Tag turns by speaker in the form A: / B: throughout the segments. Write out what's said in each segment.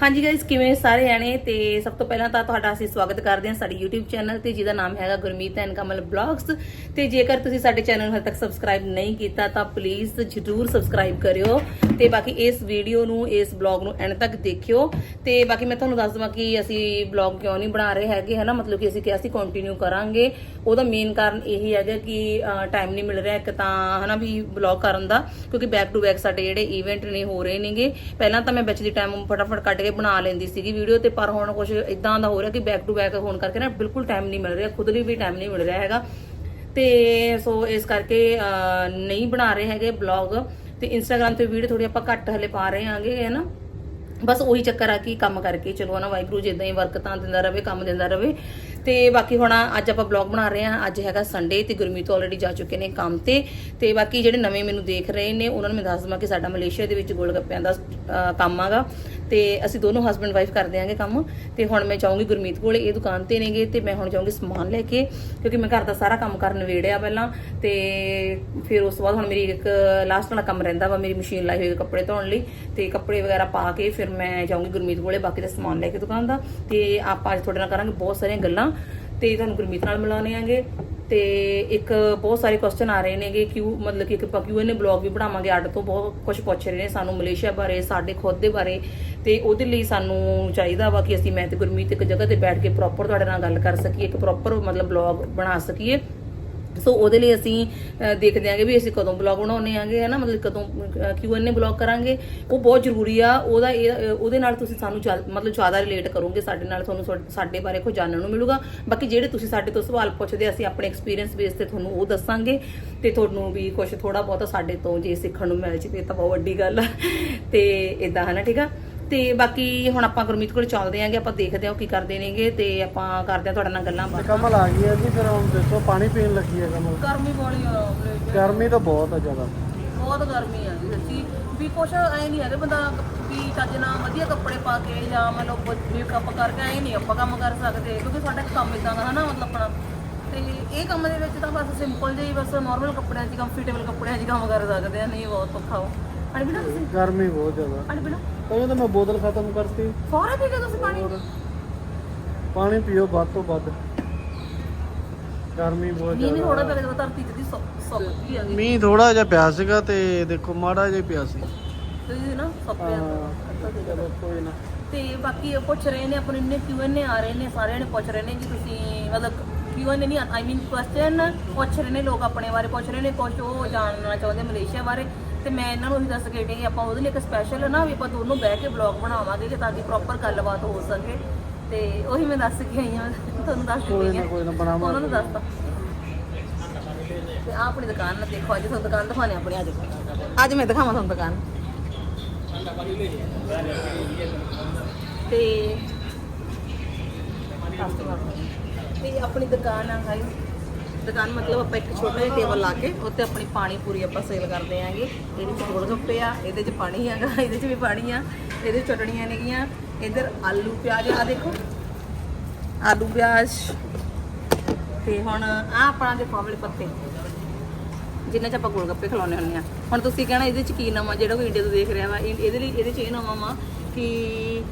A: ਹਾਂਜੀ ਗਾਇਸ ਕਿਵੇਂ ਸਾਰੇ ਆਣੇ ਤੇ ਸਭ ਤੋਂ ਪਹਿਲਾਂ ਤਾਂ ਤੁਹਾਡਾ ਅਸੀਂ ਸਵਾਗਤ ਕਰਦੇ ਹਾਂ ਸਾਡੇ YouTube ਚੈਨਲ ਤੇ, ਜਿਹਦਾ ਨਾਮ ਹੈਗਾ ਗੁਰਮੀਤ ਐਨ ਕਮਲ ਬਲੌਗਸ ਤੇ ਜੇਕਰ ਤੁਸੀਂ ਸਾਡੇ ਚੈਨਲ ਨੂੰ ਹਜੇ ਤੱਕ ਸਬਸਕ੍ਰਾਈਬ ਨਹੀਂ ਕੀਤਾ, ਤਾਂ ਪਲੀਜ਼ ਜਰੂਰ ਸਬਸਕ੍ਰਾਈਬ ਕਰਿਓ। ਤੇ ਬਾਕੀ ਇਸ ਵੀਡੀਓ ਨੂੰ ਇਸ ਬਲੌਗ ਨੂੰ ਐਂਡ ਤੱਕ ਦੇਖਿਓ। ਤੇ ਬਾਕੀ ਮੈਂ ਤੁਹਾਨੂੰ ਦੱਸ ਦਵਾਂ ਕਿ ਅਸੀਂ ਬਲੌਗ ਕਿਉਂ ਨਹੀਂ ਬਣਾ ਰਹੇ ਹੈਗੇ ਹਨਾ? ਮਤਲਬ ਕਿ ਅਸੀਂ ਕਿਹਾ ਸੀ ਕੰਟੀਨਿਊ ਕਰਾਂਗੇ। ਉਹਦਾ ਮੇਨ ਕਾਰਨ ਇਹੀ ਹੈਗਾ ਕਿ ਟਾਈਮ ਨਹੀਂ ਮਿਲ ਰਿਹਾ ਇੱਕ ਤਾਂ ਹਨਾ ਵੀ ਬਲੌਗ ਕਰਨ ਦਾ ਕਿਉਂਕਿ ਬੈਕ ਟੂ ਬੈਕ ਸਾਡੇ ਜਿਹੜੇ ਇਵੈਂਟ ਨੇ ਹੋ ਰਹੇ ਨੇਗੇ। ਪਹਿਲਾਂ ਤਾਂ ਮੈਂ ਵਿੱਚ ਦੀ ਟਾਈਮ ਫਟਾਫਟ ਕੱਢ ਕੇ ਬਣਾ ਲੈਂਦੀ ਸੀਗੀ ਵੀਡੀਓ ਤੇ ਪਰ ਹੁਣ ਕੁਝ ਇਦਾਂ ਦਾ ਹੋ ਰਿਹਾ ਕਿ ਬੈਕ ਟੂ ਬੈਕ ਹੋਣ ਕਰਕੇ ਨਾ ਬਿਲਕੁਲ ਟਾਈਮ ਨਹੀਂ ਮਿਲ ਰਿਹਾ ਖੁਦ ਲਈ ਵੀ ਟਾਈਮ ਨਹੀਂ ਮਿਲ ਰਿਹਾ ਹੈਗਾ। ਤੇ ਸੋ ਇਸ ਕਰਕੇ ਅਹ, ਨਹੀਂ ਬਣਾ ਰਹੇ ਹੈਗੇ ਬਲੌਗ ਤੇ ਇੰਸਟਾਗ੍ਰam ਤੇ ਵੀਡੀਓ ਥੋੜੀ ਆਪਾਂ ਘੱਟ ਹਲੇ ਪਾ ਰਹੇ ਆਂਗੇ ਹੈ ਨਾ? ਬਸ ਉਹੀ ਚੱਕਰ ਆ ਕਿ ਕੰਮ ਕਰਕੇ ਚਲੋ ਨਾ ਵਾਹਿਗੁਰੂ ਜੀ ਹੀ ਵਰਕ ਤਾਂ ਦਿੰਦਾ ਰਵੇ ਕੰਮ ਦਿੰਦਾ ਰਵੇ। ਤੇ ਬਾਕੀ ਹੁਣ ਅੱਜ ਆਪਾਂ ਬਲੌਗ ਬਣਾ ਰਹੇ ਹਾਂ ਅੱਜ ਹੈਗਾ ਸੰਡੇ ਤੇ ਗੁਰਮੀਤ ਆਲਰੇਡੀ ਜਾ ਚੁੱਕੇ ਨੇ ਕੰਮ ਤੇ। ਤੇ ਬਾਕੀ ਜਿਹੜੇ ਨਵੇਂ ਮੈਨੂੰ ਦੇਖ ਰਹੇ ਨੇ ਉਹਨਾਂ ਨੂੰ ਮੈਂ ਦੱਸ ਦਵਾਂ ਕਿ ਸਾਡਾ ਮਲੇਸ਼ੀਆ ਦੇ ਵਿੱਚ ਗੋਲਗੱਪਿਆਂ ਦਾ ਅਹ, ਕੰਮ ਆਗਾ। ਤੇ ਅਸੀਂ ਦੋਨੋਂ ਹਸਬੰਡ ਵਾਈਫ ਕਰਦੇ ਆਂਗੇ ਕੰਮ, ਤੇ ਹੁਣ ਮੈਂ ਜਾਊਂਗੀ ਗੁਰਮੀਤ ਕੋਲੇ ਇਹ ਦੁਕਾਨ ਤੇ ਨੇਗੇ, ਤੇ ਮੈਂ ਹੁਣ ਜਾਊਂਗੀ ਸਮਾਨ ਲੈ ਕੇ, ਕਿਉਂਕਿ ਮੈਂ ਘਰ ਦਾ ਸਾਰਾ ਕੰਮ ਕਰਨ ਵੇੜਿਆ ਪਹਿਲਾਂ, ਤੇ ਫਿਰ ਉਸ ਤੋਂ ਬਾਅਦ ਹੁਣ ਮੇਰੀ ਇੱਕ ਲਾਸਟ ਵਾਲਾ ਕੰਮ ਰਹਿੰਦਾ ਵਾ, ਮੇਰੀ ਮਸ਼ੀਨ ਲਾਈ ਹੋਈ ਕੱਪੜੇ ਧੋਣ ਲਈ, ਤੇ ਕੱਪੜੇ ਵਗੈਰਾ ਪਾ ਕੇ ਫਿਰ ਮੈਂ ਜਾਊਂਗੀ ਗੁਰਮੀਤ ਕੋਲੇ ਬਾਕੀ ਦਾ ਸਮਾਨ ਲੈ ਕੇ ਦੁਕਾਨ ਦਾ, ਤੇ ਆਪਾਂ ਅੱਜ ਤੁਹਾਡੇ ਨਾਲ ਕਰਾਂਗੇ ਬਹੁਤ ਸਾਰੀਆਂ ਗੱਲਾਂ, ਤੇ ਤੁਹਾਨੂੰ ਗੁਰਮੀਤ ਨਾਲ ਮਿਲਾਉਣੇ ਆਂਗੇ। ਤੇ ਇੱਕ ਬਹੁਤ ਸਾਰੇ ਕੁਐਸਚਨ ਆ ਰਹੇ ਨੇਗੇ ਕਿਉਂ ਮਤਲਬ ਕਿ ਇੱਕ ਆਪਾਂ ਕਿਉਂ ਇਹਨੇ ਬਲੌਗ ਵੀ ਬਣਾਵਾਂਗੇ। ਅੱਡ ਤੋਂ ਬਹੁਤ ਕੁਝ ਪੁੱਛ ਰਹੇ ਨੇ ਸਾਨੂੰ ਮਲੇਸ਼ੀਆ ਬਾਰੇ, ਸਾਡੇ ਖੁਦ ਦੇ ਬਾਰੇ ਤੇ ਉਹਦੇ ਲਈ ਸਾਨੂੰ ਚਾਹੀਦਾ ਵਾ ਕਿ ਅਸੀਂ ਮੈਂ ਤੇ ਗੁਰਮੀਤ ਇੱਕ ਜਗ੍ਹਾ ਤੇ ਬੈਠ ਕੇ ਪ੍ਰੋਪਰ ਤੁਹਾਡੇ ਨਾਲ ਗੱਲ ਕਰ ਸਕੀਏ, ਇੱਕ ਪ੍ਰੋਪਰ ਮਤਲਬ ਬਲੌਗ ਬਣਾ ਸਕੀਏ। ਸੋ ਉਹਦੇ ਲਈ ਅਸੀਂ ਦੇਖਦੇ ਆਂਗੇ ਵੀ ਅਸੀਂ ਕਦੋਂ ਬਲੌਗ ਬਣਾਉਣੇ ਆਂਗੇ ਨਾ ਮਤਲਬ ਕਦੋਂ ਕਿਊਐਨਏ ਬਲੌਗ ਕਰਾਂਗੇ? ਉਹ ਬਹੁਤ ਜ਼ਰੂਰੀ ਆ। ਉਹਦਾ ਇਹ- ਉਹਦੇ ਨਾਲ ਤੁਸੀਂ ਸਾਨੂੰ ਮਤਲਬ ਜ਼ਿਆਦਾ ਰਿਲੇਟ ਕਰੋਗੇ, ਸਾਡੇ ਨਾਲ ਤੁਹਾਨੂੰ ਸਾਡੇ ਬਾਰੇ ਕੁਝ ਜਾਣਨ ਨੂੰ ਮਿਲੂਗਾ। ਬਾਕੀ ਜਿਹੜੇ ਤੁਸੀਂ ਸਾਡੇ ਤੋਂ ਸਵਾਲ ਪੁੱਛਦੇ ਅਸੀਂ ਆਪਣੇ ਐਕਸਪੀਰੀਅੰਸ ਬੇਸ ਤੇ ਤੁਹਾਨੂੰ ਉਹ ਦੱਸਾਂਗੇ। ਤੇ ਤੁਹਾਨੂੰ ਵੀ ਕੁਝ ਥੋੜਾ ਬਹੁਤਾ ਸਾਡੇ ਤੋਂ ਜੇ ਸਿੱਖਣ ਨੂੰ ਮਿਲ ਜੇ ਤਾਂ ਬਹੁਤ ਵੱਡੀ ਗੱਲ ਆ। ਤੇ ਇਦਾਂ ਨਾ ਠੀਕ ਆ? ਤੇ ਬਾਕੀ ਹੁਣ ਆਪਾਂ ਗੁਰਮੀਤ ਕੋਲ ਚੱਲਦੇ ਆਂਗੇ ਆਪਾਂ ਦੇਖਦੇ ਹਾਂ ਉਹ ਕੀ ਕਰਦੇ ਨੇਗੇ ਤੇ ਆਪਾਂ ਕਰਦੇ ਹਾਂ ਤੁਹਾਡੇ ਨਾਲ ਗੱਲਾਂ ਬਾਤਾਂ।
B: ਕਮਲ ਆ ਗਈ ਹੈ ਜੀ ਫਿਰ ਹੁਣ ਦੇਖੋ ਪਾਣੀ ਪੀਣ ਲੱਗੀ ਹੈ ਕਮਲ
A: ਗਰਮੀ ਬੜੀ ਆ
B: ਗਰਮੀ ਤਾਂ ਬਹੁਤ ਆ ਜ਼ਿਆਦਾ।
A: ਬਹੁਤ ਗਰਮੀ ਆ ਜੀ ਸੱਚੀ। ਵੀ ਕੁਛ ਐ ਨਹੀਂ ਹੈਗਾ ਬੰਦਾ ਵੀ ਚੱਜ ਨਾਲ ਵਧੀਆ ਕੱਪੜੇ ਪਾ ਕੇ ਜਾਂ ਮਤਲਬ ਮੇਕਅਪ ਕਰਕੇ ਐ ਨਹੀਂ ਆਪਾਂ ਕੰਮ ਕਰ ਸਕਦੇ ਕਿਉਂਕਿ ਸਾਡਾ ਕੰਮ ਇਦਾਂ ਦਾ ਹਨਾ ਮਤਲਬ ਆਪਣਾ। ਤੇ ਇਹ ਕੰਮ ਦੇ ਵਿੱਚ ਤਾਂ ਬਸ ਸਿੰਪਲ ਜਿਹੀ ਬਸ ਨਾਰਮਲ ਕੱਪੜਿਆਂ 'ਚ ਕੰਫਰਟੇਬਲ ਕੱਪੜਿਆਂ 'ਚ ਕੰਮ ਕਰ ਸਕਦੇ ਆ ਨਹੀਂ ਬਹੁਤ ਔਖਾ ਹੋ ਪੀਣਾ ਤੁਸੀਂ?
B: ਗਰਮੀ ਬਹੁਤ ਜ਼ਿਆਦਾ।
A: ਪੀਣਾ
B: ਕਹਿੰਦੇ ਤਾਂ ਮੈਂ ਬੋਤਲ ਖਤਮ ਕਰਤੀ।
A: ਸਾਰੇ ਪੀ ਕੇ ਤੁਸੀਂ ਪਾਣੀ
B: ਪਾਣੀ ਪੀਓ ਵੱਧ ਤੋਂ ਵੱਧ। ਗਰਮੀ ਬਹੁਤ
A: ਮੀਂਹ ਵੀ ਥੋੜਾ ਪਿਆ ਜਦੋਂ ਧਰਤੀ 'ਚ ਦੀ ਸੁੱਕ ਆ ਗਈ
B: ਮੀਂਹ ਥੋੜਾ ਜਿਹਾ ਪਿਆ ਸੀਗਾ ਤੇ ਦੇਖੋ ਮਾੜਾ ਜਿਹਾ ਪਿਆ ਸੀ।
A: ਤੁਸੀਂ ਨਾ ਸੁੱਕ ਪਿਆ।
B: ਹਾਂ ਚਲੋ ਕੋਈ ਨਾ।
A: ਤੇ ਬਾਕੀ ਪੁੱਛ ਰਹੇ ਨੇ ਆਪਣੇ ਇੰਨੇ ਕਿਊਐਨਏ ਆ ਰਹੇ ਨੇ ਸਾਰਿਆਂ ਨੇ ਪੁੱਛ ਰਹੇ ਨੇ ਕਿ ਤੁਸੀਂ ਮਤਲਬ ਕਿਊਐਨਏ ਨਹੀਂ ਆਈ ਮੀਨ ਕੁਐਸਚਨ ਪੁੱਛ ਰਹੇ ਨੇ ਲੋਕ ਆਪਣੇ ਬਾਰੇ ਪੁੱਛ ਰਹੇ ਨੇ ਕੁਝ ਉਹ ਜਾਣਨਾ ਚਾਹੁੰਦੇ ਮਲੇਸ਼ੀਆ ਬਾਰੇ। ਤੇ ਮੈਂ ਇਹਨਾਂ ਨੂੰ ਵੀ ਦੱਸ ਕੇ ਹਟੀ ਕਿ ਆਪਾਂ ਉਹਦੇ ਲਈ ਇੱਕ ਸਪੈਸ਼ਲ ਨਾ ਵੀ ਆਪਾਂ ਦੋਨੋਂ ਬਹਿ ਕੇ ਬਲੌਗ ਬਣਾਵਾਂਗੇ ਕਿ ਤਾਂ ਕਿ ਪ੍ਰੋਪਰ ਗੱਲਬਾਤ ਹੋ ਸਕੇ। ਤੇ ਉਹੀ ਮੈਂ ਦੱਸ ਕੇ ਆਈ ਹਾਂ ਤੁਹਾਨੂੰ ਦੱਸ
B: ਕੋਈ
A: ਦਿੱਤੀ
B: ਨਾ
A: ਹੈ
B: ਕੋਈ ਨਾ
A: ਉਹਨਾਂ ਨੂੰ
B: ਬਣਾਵਾਂਗੇ
A: ਦੱਸਤਾ। ਤੇ ਆਹ ਆਪਣੀ ਦੁਕਾਨ ਨਾ ਦੇਖੋ ਅੱਜ ਤੁਹਾਨੂੰ ਦੁਕਾਨ ਦਿਖਾਉਣੀ ਆਪਣੀ ਅੱਜ। ਅੱਜ ਮੈਂ ਦਿਖਾਵਾਂ ਤੁਹਾਨੂੰ ਦੁਕਾਨ। ਤੇ ਤੇ ਆਪਣੀ ਦੁਕਾਨ ਆ ਗਾਈ ਦੁਕਾਨ ਮਤਲਬ ਆਪਾਂ ਇੱਕ ਛੋਟਾ ਜਿਹਾ ਟੇਬਲ ਲਾ ਕੇ ਉੱਤੇ ਆਪਣੀ ਪਾਣੀ ਪੂਰੀ ਆਪਾਂ ਸੇਲ ਕਰਦੇ ਆਂਗੇ। ਇਹਦੇ ਚ ਗੋਲ ਗੱਪੇ ਆ, ਇਹਦੇ ਚ ਪਾਣੀ ਹੈਗਾ, ਇਹਦੇ ਚ ਵੀ ਪਾਣੀ ਆ, ਇਹਦੇ ਚਟਣੀਆਂ ਨੇਗੀਆਂ, ਇਧਰ ਆਲੂ ਪਿਆਜ਼ ਆ ਦੇਖੋ। ਆਲੂ ਪਿਆਜ਼ ਤੇ ਹੁਣ ਆ ਆਪਣਾ ਦੇ ਵਾਲੇ ਪੱਤੇ, ਜਿੰਨਾਂ ਚ ਆਪਾਂ ਗੋਲ ਗੱਪੇ ਖਿਲਾਉਂਦੇ ਹੁੰਦੇ ਆ। ਹੁਣ ਤੁਸੀਂ ਕਹਿਣਾ ਇਹਦੇ ਚ ਕੀ ਨਵਾਂ, ਜਿਹੜਾ ਕੋਈ ਇੰਡੀਆ ਤੋਂ ਦੇਖ ਰਿਹਾ ਵਾ ਇਹਦੇ ਲਈ ਇਹਦੇ ਚ ਇਹ ਨਵਾਂ ਵਾ ਕਿ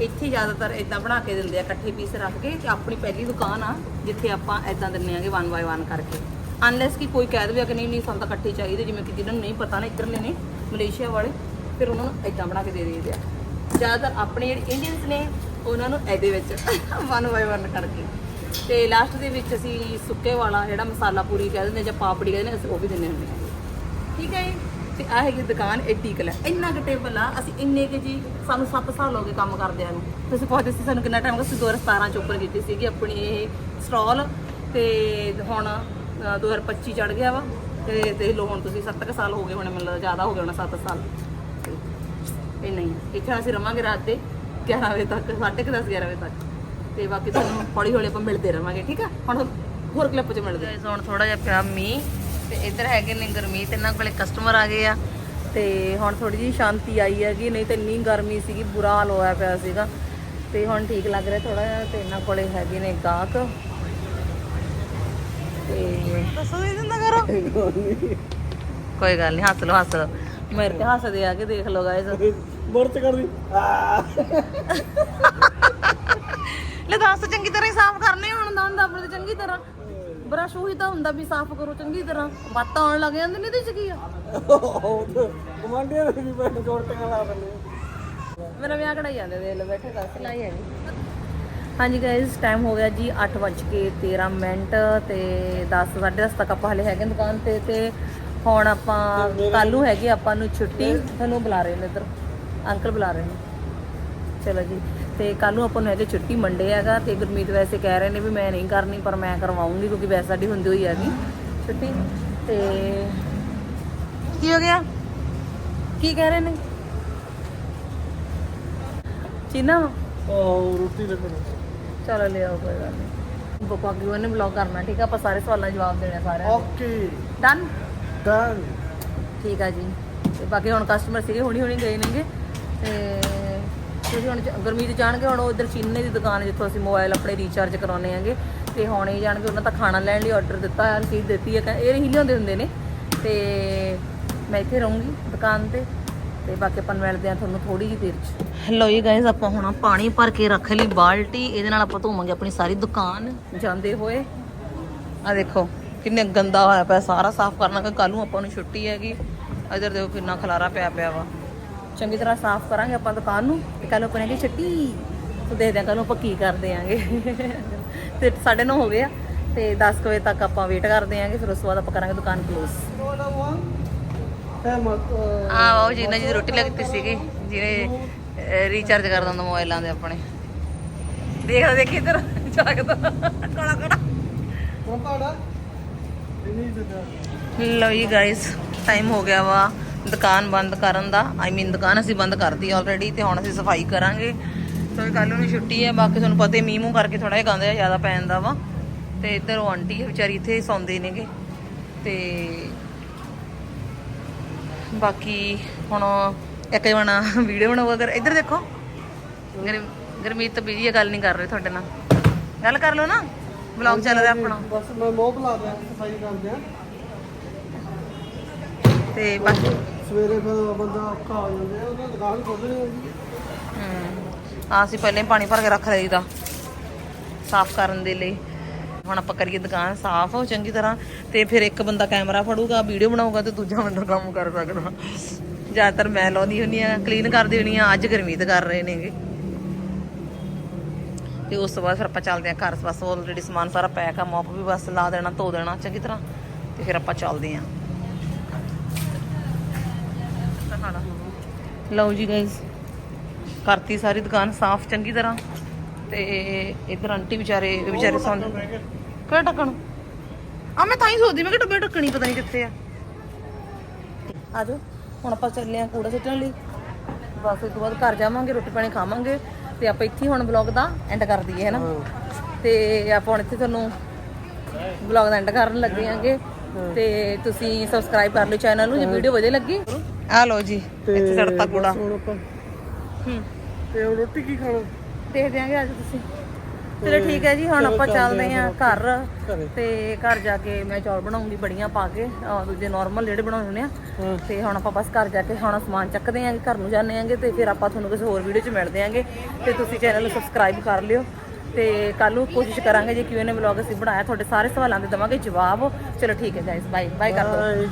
A: ਇੱਥੇ ਜ਼ਿਆਦਾਤਰ ਇਦਾਂ ਬਣਾ ਕੇ ਦਿੰਦੇ ਆ, ਇਕੱਠੇ ਪੀਸ ਰੱਖ ਕੇ ਤੇ ਆਪਣੀ ਪਹਿਲੀ ਦੁਕਾਨ ਆ, ਜਿੱਥੇ ਆਪਾਂ ਇਦਾਂ ਦਿੰਨੇ ਆਗੇ ਵਨ ਬਾਏ ਵਨ ਕਰਕੇ। ਅਨਲੈਸ ਕਿ ਕੋਈ ਕਹਿ ਦੇਵੇ ਕਿ ਨਹੀਂ ਨਹੀਂ, ਸਾਨੂੰ ਤਾਂ ਇਕੱਠੇ ਚਾਹੀਦੇ, ਜਿਵੇਂ ਕਿ ਜਿਹਨਾਂ ਨੂੰ ਨਹੀਂ ਪਤਾ ਨਾ, ਇੱਧਰਲੇ ਨੇ, ਮਲੇਸ਼ੀਆ ਵਾਲੇ, ਫਿਰ ਉਹਨਾਂ ਨੂੰ ਇਦਾਂ ਬਣਾ ਕੇ ਦੇ ਦੇਈਦੇ ਆ। ਜ਼ਿਆਦਾਤਰ ਆਪਣੇ ਜਿਹੜੇ ਇੰਡੀਅਨਸ ਨੇ, ਉਹਨਾਂ ਨੂੰ ਇਹਦੇ ਵਿੱਚ ਵਨ ਬਾਏ ਵਨ ਕਰਕੇ। ਤੇ ਲਾਸਟ ਦੇ ਵਿੱਚ ਅਸੀਂ ਸੁੱਕੇ ਵਾਲਾ ਜਿਹੜਾ ਮਸਾਲਾ ਪੂਰੀ ਕਹਿ ਦਿੰਦੇ ਜਾਂ ਪਾਪੜੀ ਕਹਿੰਦੇ ਨੇ ਅਸੀਂ ਉਹ ਵੀ ਦਿੰਦੇ ਹੁੰਦੇ ਹਾਂ ਠੀਕ ਹੈ ਜੀ? ਤੇ ਆਹ ਹੈਗੀ ਦੁਕਾਨ ਐਡੀ ਕਲ ਹੈ। ਇੰਨਾ ਕੁ ਟੇਬਲ ਆ ਅਸੀਂ ਇੰਨੇ ਕੁ ਜੀ ਸਾਨੂੰ 7 ਸਾਲ ਹੋ ਗਏ ਕੰਮ ਕਰਦਿਆਂ ਨੂੰ। ਤੁਸੀਂ ਪੁੱਛਦੇ ਸੀ ਸਾਨੂੰ ਕਿੰਨਾ ਟਾਈਮ ਹੋ ਗਿਆ? ਅਸੀਂ 2017 ਚ ਓਪਨ ਕੀਤੀ ਸੀਗੀ ਆਪਣੀ ਇਹ ਸਟਾਲ ਤੇ ਹੁਣ ਅ, 2025 ਚੜ ਗਿਆ ਵਾ। ਤੇ ਦੇਖ ਲਓ ਹੁਣ ਤੁਸੀਂ 7 ਕੁ ਸਾਲ ਹੋ ਗਏ ਹੋਣੇ ਮੈਨੂੰ ਲੱਗਦਾ ਜ਼ਿਆਦਾ ਹੋ ਗਏ ਹੋਣਾ 7 ਸਾਲ। ਇਹ ਨਹੀਂ ਇੱਥੇ ਅਸੀਂ ਰਵਾਂਗੇ ਰਾਤ ਦੇ 11 ਵਜੇ ਤੱਕ 10:30 11 ਵਜੇ ਤੱਕ। ਤੇ ਬਾਕੀ ਤੁਹਾਨੂੰ ਹੌਲੀ ਹੌਲੀ ਆਪਾਂ ਮਿਲਦੇ ਰਵਾਂਗੇ ਠੀਕ ਆ? ਹੁਣ ਹੋਰ ਕਲਿੱਪ 'ਚ ਮਿਲਦੇ। ਹਾਂ ਹੁਣ ਥੋੜਾ ਜਿਹਾ ਪਿਆ ਮੀਂਹ। ਤੇ ਇੱਧਰ ਹੈਗੇ ਨੇ ਗਰਮੀਤ ਇਹਨਾਂ ਕੋਲੇ ਕਸਟਮਰ ਆ ਗਏ ਆ। ਤੇ ਹੁਣ ਥੋੜੀ ਜਿਹੀ ਸ਼ਾਂਤੀ ਆਈ ਹੈਗੀ ਨਹੀਂ ਤਾਂ ਇੰਨੀ ਗਰਮੀ ਸੀਗੀ ਬੁਰਾ ਹਾਲ ਹੋਇਆ ਪਿਆ ਸੀਗਾ। ਤੇ ਹੁਣ ਠੀਕ ਲੱਗ ਰਿਹਾ ਥੋੜਾ ਜਿਹਾ ਤੇ ਇਹਨਾਂ ਕੋਲੇ ਹੈਗੇ ਨੇ ਗਾਹਕ। ਤੇ ਦੱਸੋ ਦੇ ਦਿੰਦਾ ਕਰੋ। ਕੋਈ ਗੱਲ ਨਹੀਂ ਹੱਸ ਲਓ ਹੱਸ ਲਓ। ਮੇਰੇ ਤੇ ਹੱਸਦੇ ਆ ਕੇ ਦੇਖ ਲਓ ਗਾਇਸ
B: ਮਰਚ ਕਰਦੀ।
A: ਲੈ ਦੱਸ ਚੰਗੀ ਤਰ੍ਹਾਂ ਹੀ ਸਾਫ਼ ਕਰਨੇ ਹੁਣ ਦਾ ਹੁੰਦਾ ਆਪਣੇ ਤੇ ਚੰਗੀ ਤਰ੍ਹਾਂ। ਬਰਸ਼ ਉਹੀ ਤਾਂ ਹੁੰਦਾ ਵੀ ਸਾਫ਼ ਕਰੋ ਚੰਗੀ ਤਰ੍ਹਾਂ। ਬਾਤਾਂ ਆਉਣ ਲੱਗ ਜਾਂਦੇ ਨੇ ਇਹਦੇ ਚ ਕੀ ਆ?
B: ਕਮਾਂਡੀਆਂ ਵੀ ਬੈਠ ਜੋੜਟੀਆਂ ਲਾ ਦਿੰਦੇ
A: ਮੇਰਾ ਵਿਆਹ ਕਢਾਈ ਜਾਂਦੇ ਦੇ ਲੈ ਬੈਠੇ ਦੱਸ। ਲਾਈ ਹੈ ਹਾਂਜੀ ਗਾਇਸ ਟਾਈਮ ਹੋ ਗਿਆ ਜੀ 8:13 ਮਿੰਟ ਤੇ 10 10:30 ਤੱਕ ਆਪਾਂ ਹਲੇ ਹੈਗੇ ਦੁਕਾਨ ਤੇ ਤੇ ਹੁਣ ਆਪਾਂ ਕੱਲ ਨੂੰ ਹੈਗੀ ਆਪਾਂ ਨੂੰ ਛੁੱਟੀ। ਤੁਹਾਨੂੰ ਬੁਲਾ ਰਹੇ ਨੇ ਇੱਧਰ। ਅੰਕਲ ਬੁਲਾ ਰਹੇ ਨੇ। ਚਲੋ ਜੀ। ਤੇ ਕੱਲ ਨੂੰ ਆਪਾਂ ਨੂੰ ਹੈਗੇ ਛੁੱਟੀ ਮੰਡੇ ਹੈਗਾ ਤੇ ਗੁਰਮੀਤ ਵੈਸੇ ਕਹਿ ਰਹੇ ਨੇ ਵੀ ਮੈਂ ਨਹੀਂ ਕਰਨੀ ਪਰ ਮੈਂ ਕਰਵਾਉਂਗੀ ਕਿਉਂਕਿ ਵੈਸੇ ਸਾਡੀ ਹੁੰਦੀ ਹੋਈ ਹੈਗੀ ਛੁੱਟੀ ਤੇ ਕੀ ਹੋ ਗਿਆ? ਕੀ ਕਹਿ ਰਹੇ ਨੇ? ਚੀਨਾ?
B: ਉਹ ਰੋਟੀ ਲੱਗਣੀ
A: ਚਲੋ ਲਿਆਓ ਕੋਈ ਗੱਲ ਨਹੀਂ। ਬੱਪਾ ਕੀ ਉਹਨੇ ਵਲੌਗ ਕਰਨਾ ਠੀਕ ਆ? ਆਪਾਂ ਸਾਰੇ ਸਵਾਲਾਂ ਜਵਾਬ ਦੇਣੇ ਦੇ
B: ਓਕੇ
A: ਡਨ
B: ਡਨ
A: ਠੀਕ ਆ ਜੀ। ਤੇ ਬਾਕੀ ਹੁਣ ਕਸਟਮਰ ਸੀਗੇ ਹੁਣੀ ਹੁਣੀ ਗਏ ਨੇਗੇ। ਤੇ ਤੁਸੀਂ ਹੁਣ ਜ- ਗੁਰਮੀਤ ਜਾਣਗੇ ਹੁਣ ਉਧਰ ਚੀਨੇ ਦੀ ਦੁਕਾਨ ਹੈ ਜਿੱਥੋਂ ਅਸੀਂ ਮੋਬਾਈਲ ਆਪਣੇ ਰੀਚਾਰਜ ਕਰਾਉਨੇ ਆਂਗੇ ਤੇ ਹੁਣ ਇਹ ਜਾਣਗੇ ਉਹਨਾਂ ਤਾਂ ਖਾਣਾ ਲੈਣ ਲਈ ਆਰਡਰ ਦਿੱਤਾ ਹੈ ਰਸੀਦ ਦਿੱਤੀ ਹੈ ਕਹਿ- ਇਹ ਹੀ ਲਿਆਉਂਦੇ ਹੁੰਦੇ ਨੇ। ਤੇ ਮੈਂ ਇੱਥੇ ਰਹੂੰਗੀ ਦੁਕਾਨ ਤੇ ਤੇ ਬਾਕੀ ਆਪਾਂ ਮਿਲਦੇ ਆ ਤੁਹਾਨੂੰ ਥੋੜੀ ਜਿਹੀ ਦੇਰ ਚ। ਹੈਲੋ ਜੀ ਗਾਇਸ ਆਪਾਂ ਹੁਣ ਪਾਣੀ ਭਰ ਕੇ ਰੱਖ ਲਈ ਬਾਲਟੀ ਇਹਦੇ ਨਾਲ ਆਪਾਂ ਧੋਵਾਂਗੇ ਆਪਣੀ ਸਾਰੀ ਦੁਕਾਨ। ਜਾਂਦੇ ਹੋਏ। ਆ ਦੇਖੋ ਕਿੰਨੇ ਗੰਦਾ ਹੋਇਆ ਪਿਆ ਸਾਰਾ ਸਾਫ਼ ਕਰਨਾ ਕਿ ਕੱਲ ਨੂੰ ਆਪਾਂ ਨੂੰ ਛੁੱਟੀ ਹੈਗੀ। ਇਧਰ ਦੇਖੋ ਕਿੰਨਾ ਖਲਾਰਾ ਪਿਆ ਪਿਆ ਵਾ। ਚੰਗੀ ਤਰ੍ਹਾਂ ਸਾਫ਼ ਕਰਾਂਗੇ ਆਪਾਂ ਦੁਕਾਨ ਨੂੰ ਤੇ ਕੱਲ ਆਪਾਂ ਨੇ ਛੁੱਟੀ ਤੇ ਦੇਖਦੇ ਹਾਂ ਕੱਲ ਨੂੰ ਆਪਾਂ ਕੀ ਕਰਦੇ ਆਂਗੇ ਤੇ 9:30 ਹੋ ਗਏ ਆ ਤੇ 10 ਕੁ ਵਜੇ ਤੱਕ ਆਪਾਂ ਵੇਟ ਕਰਦੇ ਆਂਗੇ ਫਿਰ ਉਸ ਤੋਂ ਬਾਅਦ ਆਪਾਂ ਕਰਾਂਗੇ ਦੁਕਾਨ ਕਲੋਜ਼
B: ਹੈ ਮਤ
A: ਆ ਉਹ ਜਿੰਨਾ ਜੀ ਰੋਟੀ ਲੱਗਦੀ ਸੀਗੀ ਜਿਹਨੇ ਰੀਚਾਰਜ ਕਰ ਦਿੰਦਾ ਮੋਬਾਈਲਾਂ ਦੇ ਆਪਣੇ। ਦੇਖਦਾ ਦੇਖੀ ਇੱਧਰ ਜਾਗਦਾ ਕੋਲਾ ਕੋਲਾ।
B: ਦਿੱਤਾ
A: ਲਓ ਜੀ ਗਾਇਸ ਟਾਈਮ ਹੋ ਗਿਆ ਵਾ। ਦੁਕਾਨ ਬੰਦ ਕਰਨ ਦਾ ਆਈ ਮੀਨ ਦੁਕਾਨ ਅਸੀਂ ਬੰਦ ਕਰਤੀ ਆਲਰੇਡੀ ਤੇ ਹੁਣ ਅਸੀਂ ਸਫ਼ਾਈ ਕਰਾਂਗੇ। ਸੋ ਕੱਲ ਨੂੰ ਛੁੱਟੀ ਹੈ ਬਾਕੀ ਤੁਹਾਨੂੰ ਪਤਾ ਹੀ ਮੀਂਹ ਮੂੰਹ ਕਰਕੇ ਥੋੜਾ ਜਿਹਾ ਗੰਦ ਜ਼ਿਆਦਾ ਪੈ ਜਾਂਦਾ ਵਾ। ਤੇ ਇੱਧਰ ਉਹ ਆਂਟੀ ਹੈ ਵਿਚਾਰੀ ਇੱਥੇ ਸੌਂਦੇ ਨੇਗੇ। ਤੇ ਬਾਕੀ ਹੁਣ ਇੱਕ ਜਣਾ ਵੀਡੀਓ ਬਣਾਊਗਾ ਕਰ ਇੱਧਰ ਦੇਖੋ। ਗਰ- ਗਰਮੀਤ ਤਾਂ ਬਿਜ਼ੀ ਹੈ ਗੱਲ ਨਹੀਂ ਕਰ ਰਹੇ ਤੁਹਾਡੇ ਨਾਲ। ਗੱਲ ਕਰ ਲਓ ਨਾ। ਵਲੌਗ ਚੱਲ ਰਿਹਾ ਆਪਣਾ।
B: ਬਸ ਮੈਂ ਮੋਹ ਬੁਲਾ ਦਿਆਂ ਸਫ਼ਾਈ ਕਰਦੇ ਆ।
A: ਤੇ ਬਾਕੀ
B: ਸਵੇਰੇ ਫਿਰ ਬੰਦਾ ਔਖਾ ਹੋ ਜਾਂਦੇ ਆ ਉਹਨਾਂ ਦੁਕਾਨ ਖੋਲਣੀ ਹੁੰਦੀ
A: ਹਮ ਆ ਅਸੀਂ ਪਹਿਲਾਂ ਹੀ ਪਾਣੀ ਭਰ ਕੇ ਰੱਖ ਲਈਦਾ ਸਾਫ਼ ਕਰਨ ਦੇ ਲਈ। ਹੁਣ ਆਪਾਂ ਕਰੀਏ ਦੁਕਾਨ ਸਾਫ਼, ਚੰਗੀ ਤਰ੍ਹਾਂ। ਤੇ ਫਿਰ ਇੱਕ ਬੰਦਾ ਕੈਮਰਾ ਫੜੂਗਾ, ਵੀਡੀਓ ਬਣਾਊਗਾ ਤੇ ਦੂਜਾ ਬੰਦਾ ਕੰਮ ਕਰ ਸਕਦਾ। ਜ਼ਿਆਦਾਤਰ ਮੈਂ ਲਾਉਂਦੀ ਹੁੰਨੀ ਆ ਕਲੀਨ ਕਰਦੀ ਹੁੰਨੀ ਆ, ਅੱਜ ਗਰਮੀਤ ਕਰ ਰਹੇ ਨੇਗੇ। ਤੇ ਉਸ ਤੋਂ ਬਾਅਦ ਫਿਰ ਆਪਾਂ ਚੱਲਦੇ ਆ ਘਰ, ਬਸ ਆਲਰੇਡੀ ਸਮਾਨ ਸਾਰਾ ਪੈਕ ਆ ਮੋਪ ਵੀ ਬਸ ਲਾ ਦੇਣਾ, ਧੋ ਦੇਣਾ, ਚੰਗੀ ਤਰ੍ਹਾਂ। ਤੇ ਫਿਰ ਆਪਾਂ ਚੱਲਦੇ ਆ ਲਓ ਜੀ ਗਾਇਸ ਕਰਤੀ ਸਾਰੀ ਦੁਕਾਨ ਸਾਫ਼ ਚੰਗੀ ਤਰ੍ਹਾਂ। ਤੇ ਇਧਰ ਆਂਟੀ ਵਿਚਾਰੇ ਵਿਚਾਰੇ ਸੌਂਦੇ। ਕਿਹੜਾ ਢੱਕਣ? ਆ ਮੈਂ ਤਾਂ ਹੀ ਸੋਚਦੀ ਮੈਂ ਕਿ ਡੱਬੇ ਢੱਕਣੀ ਪਤਾ ਨਹੀਂ ਕਿੱਥੇ ਆ। ਆਜੋ ਹੁਣ ਆਪਾਂ ਚੱਲੇ ਆ ਕੂੜਾ ਸੁੱਟਣ ਲਈ। ਬਸ ਇਸ ਤੋਂ ਬਾਅਦ ਘਰ ਜਾਵਾਂਗੇ ਰੋਟੀ ਪਾਣੀ ਖਾਵਾਂਗੇ। ਤੇ ਆਪਾਂ ਇੱਥੇ ਹੁਣ ਵਲੌਗ ਦਾ ਐਂਡ ਕਰ ਦਈਏ ਹੈਨਾ? ਤੇ ਆਪਾਂ ਹੁਣ ਇੱਥੇ ਤੁਹਾਨੂੰ ਵਲੌਗ ਦਾ ਐਂਡ ਕਰਨ ਲੱਗੇ ਆਂਗੇ। ਤੇ ਤੁਸੀਂ ਸਬਸਕ੍ਰਾਈਬ ਕਰ ਲਿਓ ਚੈਨਲ ਨੂੰ ਜੇ ਵੀਡੀਓ ਵਧੀਆ ਲੱਗੀ। ਆ ਲਓ ਜੀ ਇੱਥੇ ਸੜਤਾ ਕੂੜਾ।
B: ਬਸ ਹੁਣ ਆਪਾਂ
A: ਹੂੰ।
B: ਤੇ ਹੁਣ ਰੋਟੀ ਕੀ ਖਾਣਾ?
A: ਦੇਖ ਦਿਆਂਗੇ ਅੱਜ ਤੁਸੀਂ। ਚਲੋ ਠੀਕ ਹੈ ਜੀ ਹੁਣ ਆਪਾਂ ਚੱਲਦੇ ਆਂ ਘਰ। ਤੇ ਘਰ ਜਾ ਕੇ ਮੈਂ ਚੌਲ ਬਣਾਉਂਗੀ ਬੜੀਆਂ ਪਾ ਕੇ ਦੂਜੇ ਨਾਰਮਲ ਜਿਹੜੇ ਬਣਾਉਣੇ ਹੁੰਦੇ ਆ। ਤੇ ਹੁਣ ਆਪਾਂ ਬਸ ਘਰ ਜਾ ਕੇ ਹੁਣ ਸਮਾਨ ਚੱਕਦੇ ਆਂਗੇ ਘਰ ਨੂੰ ਜਾਂਦੇ ਆਂਗੇ ਤੇ ਫਿਰ ਆਪਾਂ ਤੁਹਾਨੂੰ ਕਿਸੇ ਹੋਰ ਵੀਡੀਓ 'ਚ ਮਿਲਦੇ ਆਂਗੇ। ਤੇ ਤੁਸੀਂ ਚੈਨਲ ਨੂੰ ਸਬਸਕ੍ਰਾਈਬ ਕਰ ਲਿਓ। ਤੇ ਕੱਲ ਨੂੰ ਕੋਸ਼ਿਸ਼ ਕਰਾਂਗੇ ਜੇ ਕਿਉਂ ਨੇ ਵਲੌਗ ਅਸੀਂ ਬਣਾਇਆ, ਤੁਹਾਡੇ ਸਾਰੇ ਸਵਾਲਾਂ ਦੇ ਦੇਵਾਂਗੇ ਜਵਾਬ। ਚਲੋ ਠੀਕ ਹੈ ਗਾਇਸ ਬਾਏ ਬਾਏ ਕਰ ਦਿਓ।